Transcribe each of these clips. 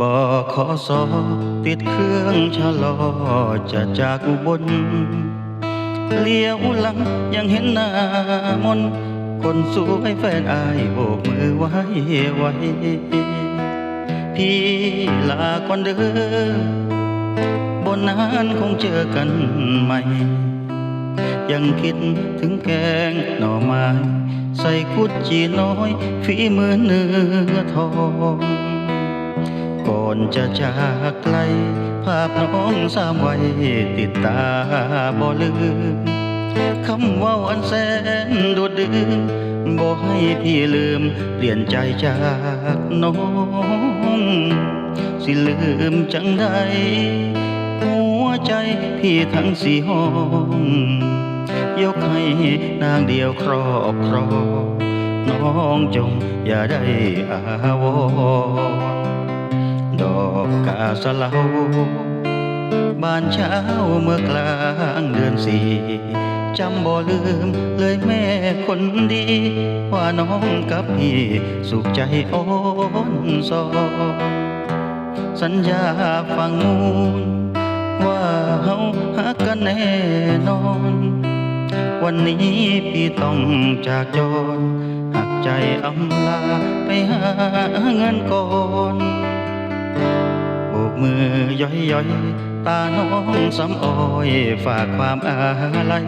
บอขอสอติดเครื่องชะลอจะจากอุบลเลี้ยวหลังยังเห็นหน้ามน คนสวยแฟนอายโบกมือไว้ไว้ พี่ลาก่อนเด้อบนนานคงเจอกันใหม่ ยังคิดถึงแกงหน่อไม้ ใส่กุดจีน้อยฝีมือเนื้อทอง ก่อนจะจากไกล ภาพน้องสามวัยติดตาบ่ลืมคำว่าอันแสนดดดื่มบ่ให้พี่ลืม เปลี่ยนใจจากน้องสิลืมจังใดหัวใจพี่ทั้งสี่ห้อง ยกให้นางเดียวครอบครองน้องจงอย่าได้อาวร ดอกกาสะเหลาบ้านเช้าเมื่อกลางเดือนสี่จำบ่ลืมเลยแม่คนดี ว่าน้องกับพี่สุขใจอ่อนซอสัญญาฟังมูลว่าเฮาหักกันแน่นอน วันนี้พี่ต้องจากจรหักใจอำลาไปหาเงินก่อน มือย่อยย่อยตาน้องสำอ้อยฝากความอาลัย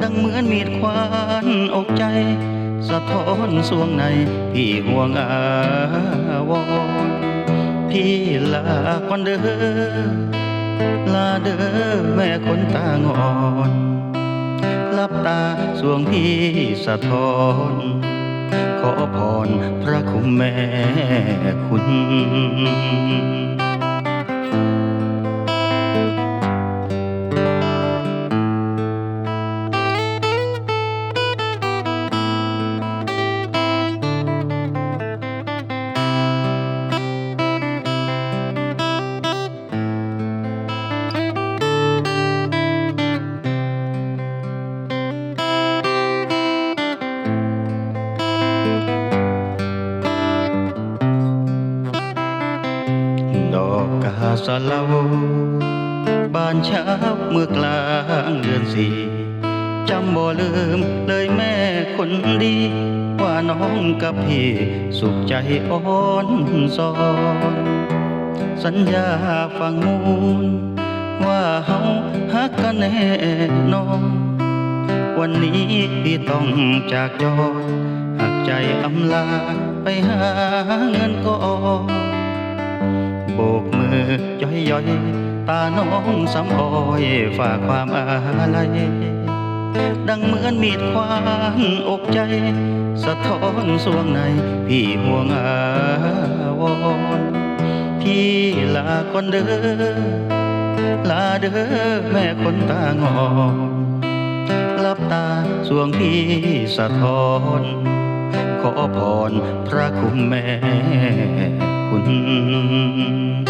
ดังเหมือนมีดควานอกใจ สะท้อนสวงใน พี่ห่วงอาวรณ์พี่ลาก่อนเด้อลาเด้อแม่คนตางอนลับตาสวงพี่สะท้อน ขอพรพระคุณแม่ คุ กาสะเหลาบ้านเช้าเมื่อกลางเดือนสี่จำบ่ลืมเลยแม่คนดี ว่าน้องกับพี่สุขใจอ่อนซอนสัญญาฟังมูล ว่าเฮาฮักกันแน่นอนวันนี้พี่ต้องจากยอดหักใจอำลาไปหาเงินก่อน โบกมือย่อยย่อยๆตาน้องสำออยฝากความอาลัยดังเหมือนมีดควานอกใจ สะท้อนสวงใน พี่ห่วงอาวรณ์พี่ลาก่อนเด้อลาเด้อแม่คนตางอนลับตาสวงพี่สะท้อน ขอพรพระคุณแม่ പൊന്നും